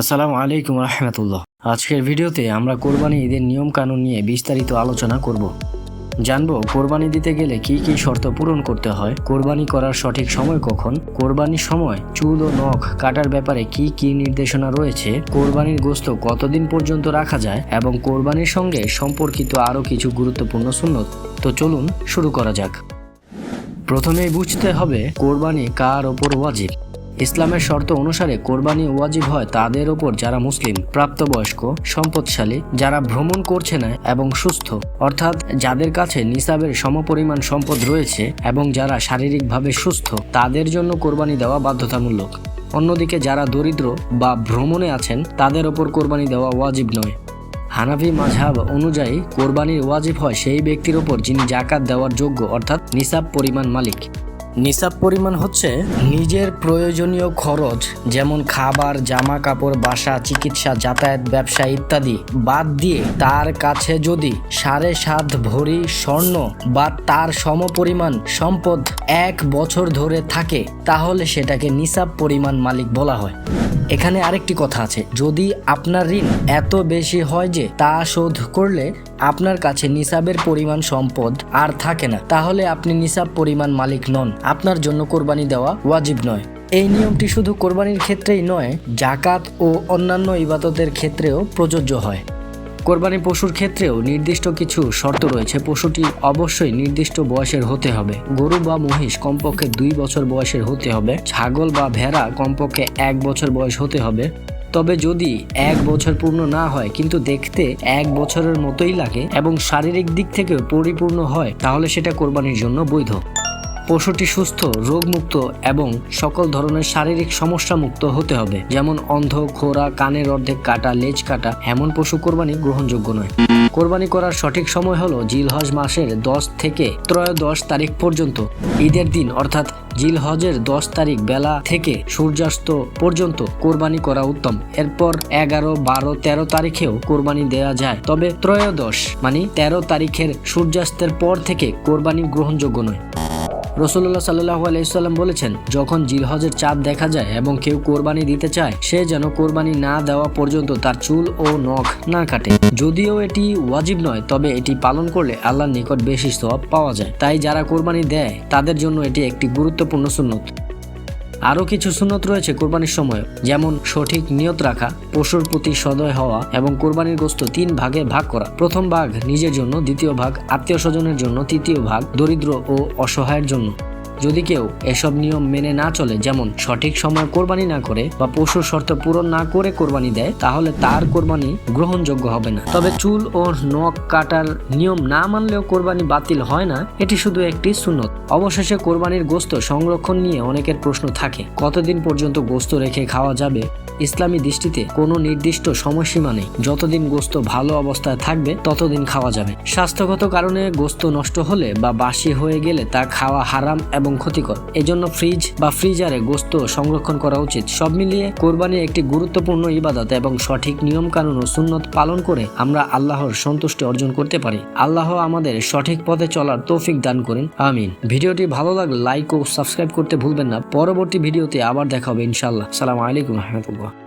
আসসালামু আলাইকুম রহমতুল্লাহ। আজকের ভিডিওতে আমরা কোরবানি ঈদের নিয়ম কানুন নিয়ে বিস্তারিত আলোচনা করব। জানব, কোরবানি দিতে গেলে কি কি শর্ত পূরণ করতে হয়? কোরবানি করার সঠিক সময় কখন? কোরবানির সময় চুল ও নখ কাটার ব্যাপারে কি কি নির্দেশনা রয়েছে? কোরবানির গোস্ত কতদিন পর্যন্ত রাখা যায়? এবং কোরবানির সঙ্গে সম্পর্কিত আরও কিছু গুরুত্বপূর্ণ সুন্নত? তো চলুন শুরু করা যাক। প্রথমেই বুঝতে হবে, কোরবানি কার ওপর ওয়াজিব? ইসলামের শর্ত অনুসারে কোরবানি ওয়াজিব হয় তাদের ওপর যারা মুসলিম, প্রাপ্তবয়স্ক, সম্পদশালী, যারা ভ্রমণ করছে না এবং সুস্থ। অর্থাৎ যাদের কাছে নিসাবের সমপরিমাণ সম্পদ রয়েছে এবং যারা শারীরিকভাবে সুস্থ, তাদের জন্য কোরবানি দেওয়া বাধ্যতামূলক। অন্যদিকে যারা দরিদ্র বা ভ্রমণে আছেন, তাদের ওপর কোরবানি দেওয়া ওয়াজিব নয়। হানাফি মাঝহাব অনুযায়ী কোরবানির ওয়াজিব হয় সেই ব্যক্তির ওপর যিনি জাকাত দেওয়ার যোগ্য, অর্থাৎ নিসাব পরিমাণ মালিক। নিসাব পরিমাণ হচ্ছে নিজের প্রয়োজনীয় খরচ, যেমন খাবার জামা কাপড় বাসা, চিকিৎসা, যাতায়াত, ব্যবসা ইত্যাদি বাদ দিয়ে তার কাছে যদি সাড়ে সাত ভরি স্বর্ণ বা তার সমপরিমাণ সম্পদ এক বছর ধরে থাকে, তাহলে সেটাকে নিসাব পরিমাণ মালিক বলা হয়। এখানে আরেকটি কথা আছে, যদি আপনার ঋণ এত বেশি হয় যে তা শোধ করলে আপনার কাছে নিসাবের পরিমাণ সম্পদ আর থাকে না, তাহলে আপনি নিসাব পরিমাণ মালিক নন। আপনার জন্য কোরবানি দেওয়া ওয়াজিব নয়। এই নিয়মটি শুধু কোরবানির ক্ষেত্রেই নয় জাকাত ও অন্যান্য ইবাদতের ক্ষেত্রেও প্রযোজ্য হয়। কোরবানি পশুর ক্ষেত্রেও নির্দিষ্ট কিছু শর্ত রয়েছে। পশুটি অবশ্যই নির্দিষ্ট বয়সের হতে হবে। গরু বা মহিষ কমপক্ষে দুই বছর বয়সের হতে হবে। ছাগল বা ভেড়া কমপক্ষে এক বছর বয়স হতে হবে। তবে যদি এক বছর পূর্ণ না হয়, কিন্তু দেখতে এক বছরের মতোই লাগে এবং শারীরিক দিক থেকেও পরিপূর্ণ হয়, তাহলে সেটা কোরবানির জন্য বৈধ। পশুটি সুস্থ, রোগমুক্ত এবং সকল ধরনের শারীরিক সমস্যা মুক্ত হতে হবে। যেমন অন্ধ খোরা কানের অর্ধেক কাটা, লেজ কাটা, এমন পশু কোরবানি গ্রহণযোগ্য নয়। কোরবানি করার সঠিক সময় হলো জিলহজ মাসের দশ থেকে ত্রয়োদশ তারিখ পর্যন্ত। ঈদের দিন, অর্থাৎ জিলহজের দশ তারিখ বেলা থেকে সূর্যাস্ত পর্যন্ত কোরবানি করা উত্তম। এরপর এগারো, বারো, তেরো তারিখেও কোরবানি দেওয়া যায়। তবে ত্রয়োদশ মানে তেরো তারিখের সূর্যাস্তের পর থেকে কোরবানি গ্রহণযোগ্য নয়। রসুল্লাহ সাল্লাহ আলাইসাল্লাম বলেছেন, যখন জিলহজের চাঁদ দেখা যায় এবং কেউ কোরবানি দিতে চায়, সে যেন কোরবানি না দেওয়া পর্যন্ত তার চুল ও নখ না কাটে। যদিও এটি ওয়াজিব নয়, তবে এটি পালন করলে আল্লাহর নিকট বেশি সব পাওয়া যায়। তাই যারা কোরবানি দেয়, তাদের জন্য এটি একটি গুরুত্বপূর্ণ সুন্নত। আরও কিছু সুনত রয়েছে কোরবানির সময়, যেমন সঠিক নিয়ত রাখা, পশুর প্রতি সদয় হওয়া এবং কোরবানির গোস্ত তিন ভাগে ভাগ করা। প্রথম ভাগ নিজের জন্য, দ্বিতীয় ভাগ আত্মীয় স্বজনের জন্য, তৃতীয় ভাগ দরিদ্র ও অসহায়ের জন্য। যদি কেউ এসব নিয়ম মেনে না চলে, যেমন সঠিক সময় কোরবানি না করে বা পশুর শর্ত পূরণ না করে কোরবানি দেয়, তাহলে তার কোরবানি গ্রহণযোগ্য হবে না। তবে চুল ও নখ কাটার নিয়ম না মানলেও কোরবানি বাতিল হয় না, এটি শুধু একটি সুন্নত। অবশেষে কোরবানির গোস্ত সংরক্ষণ নিয়ে অনেকের প্রশ্ন থাকে, কতদিন পর্যন্ত গোস্ত রেখে খাওয়া যাবে? ইসলামী দৃষ্টিতে কোনো নির্দিষ্ট সময়সীমা নেই। যতদিন গোস্ত ভালো অবস্থায় থাকবে, ততদিন খাওয়া যাবে। স্বাস্থ্যগত কারণে গোস্ত নষ্ট হলে বা বাসি হয়ে গেলে তা খাওয়া হারাম এবং ক্ষতিকর। এজন্য ফ্রিজ বা ফ্রিজারে গোস্ত সংরক্ষণ করা উচিত। সব মিলিয়ে কোরবানি একটি গুরুত্বপূর্ণ ইবাদত এবং সঠিক নিয়ম কানুন ও সুন্নত পালন করে আমরা আল্লাহর সন্তুষ্টি অর্জন করতে পারি। আল্লাহ আমাদের সঠিক পথে চলার তৌফিক দান করেন। আমিন। ভিডিওটি ভালো লাগলে লাইক ও সাবস্ক্রাইব করতে ভুলবেন না। পরবর্তী ভিডিওতে আবার দেখা হবে ইনশাল্লাহ সালাম আলাইকুম রহমতুল্লাহ।